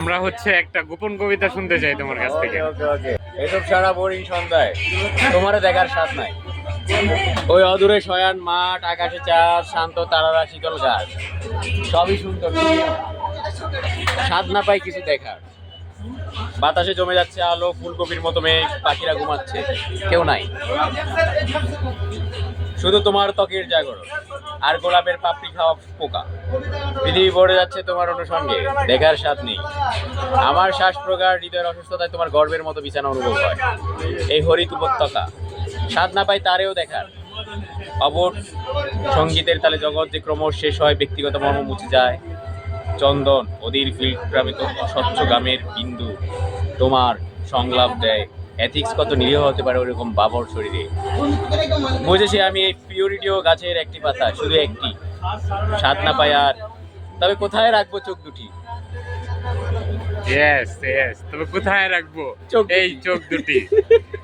আমরা হচ্ছে একটা গোপন কবিতা শুনতে চাই তোমার কাছ থেকে। এসব সারা বোরিং সন্ধ্যায়। তোমার দেখার স্বাদ নাই। ওই অদূরে শয়ান মাঠ, আকাশে চাঁদ, শান্ত তারারা শীতল গাছ সবই সুন্দর স্বাদ না পাই কিছু দেখার। বাতাসে জমে যাচ্ছে আলো, ফুলকপির মতো মেঘ, পাখিরা ঘুমাচ্ছে, কেউ নাই। শুধু তোমার ত্বকের জাগরণ আর গোলাপের পাপড়ি খাওয়া পোকা। পৃথিবী ভরে যাচ্ছে তোমার অনুসঙ্গে দেখার স্বাদ নেই। আমার শ্বাস প্রকার হৃদয়ের অসুস্থতায় তোমার গর্বের মতো বিছানা অনুভব হয়। এই হরিত উপত্যকা, স্বাদ না পাই তারেও দেখার। অবট সঙ্গীতের তালে জগৎ যে ক্রমশ শেষ হয়, ব্যক্তিগত মর্ম মুছে যায়। চন্দন অধীর ফিল্ট্রামিত স্বচ্ছ গ্রামের বিন্দু তোমার সংলাপ দেয়। এথিক্স কত নিরীহ হতে পারে ওরকম বাবর শরীরে? বুঝেছি আমি এই পিওরিটিও গাছের একটি পাতা শুধু একটি। স্বাদ না পাই আর। তবে কোথায় রাখব চোখ দুটি? তবে কোথায় রাখব? চোখ এই চোখ দুটি।